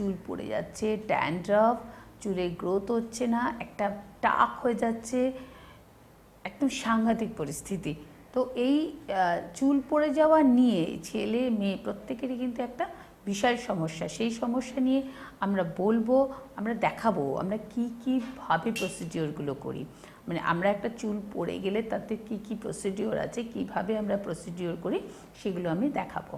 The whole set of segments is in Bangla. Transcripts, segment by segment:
চুল পড়ে যাচ্ছে ড্যান্ড্রফ চুলের গ্রোথ হচ্ছে না, একটা টাক হয়ে যাচ্ছে একদম সাংঘাতিক পরিস্থিতি। তো এই চুল পড়ে যাওয়া নিয়ে ছেলে, মেয়ে প্রত্যেকেরই কিন্তু একটা বিশাল সমস্যা। সেই সমস্যা নিয়ে আমরা বলব, আমরা দেখাবো, আমরা কি কীভাবে প্রসিডিওরগুলো করি। মানে আমরা একটা চুল পড়ে গেলে তাতে কি কি প্রসিডিওর আছে, কীভাবে আমরা প্রসিডিওর করি, সেগুলো আমি দেখাবো।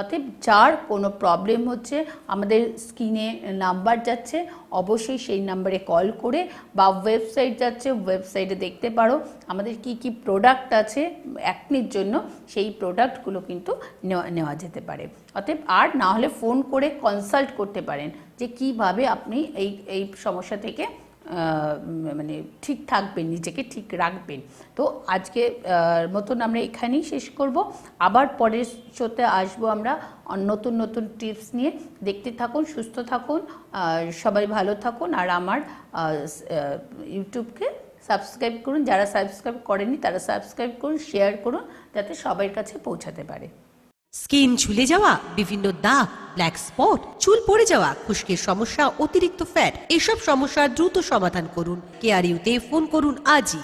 অতএব যার কোনো প্রবলেম হচ্ছে, আমাদের স্ক্রিনে নাম্বার যাচ্ছে, অবশ্যই সেই নাম্বারে কল করে বা ওয়েবসাইট যাচ্ছে ওয়েবসাইটে দেখতে পারো আমাদের কি কি প্রোডাক্ট আছে একনির জন্য, সেই প্রোডাক্টগুলো কিন্তু নেওয়া যেতে পারে। অতএব আর না হলে ফোন করে কনসাল্ট করতে পারেন যে কীভাবে আপনি এই এই সমস্যা থেকে মানে ঠিক থাকবেন, নিজেকে ঠিক রাখবেন। তো আজকে মতন আমরা এখানেই শেষ করব। আবার পরের শোতে আসব আমরা নতুন নতুন টিপস নিয়ে। দেখতে থাকুন, সুস্থ থাকুন সবাই ভালো থাকুন। আর আমার ইউটিউবকে সাবস্ক্রাইব করুন। যারা সাবস্ক্রাইব করেনি তারা সাবস্ক্রাইব করুন, শেয়ার করুন, যাতে সবার কাছে পৌঁছাতে পারে। স্কিন ঝুলে যাওয়া, বিভিন্ন দাগ ব্ল্যাক স্পট চুল পড়ে যাওয়া, খুশকির সমস্যা, অতিরিক্ত ফ্যাট এসব সমস্যার দ্রুত সমাধান করুন। কেয়ার ইউতে ফোন করুন আজই।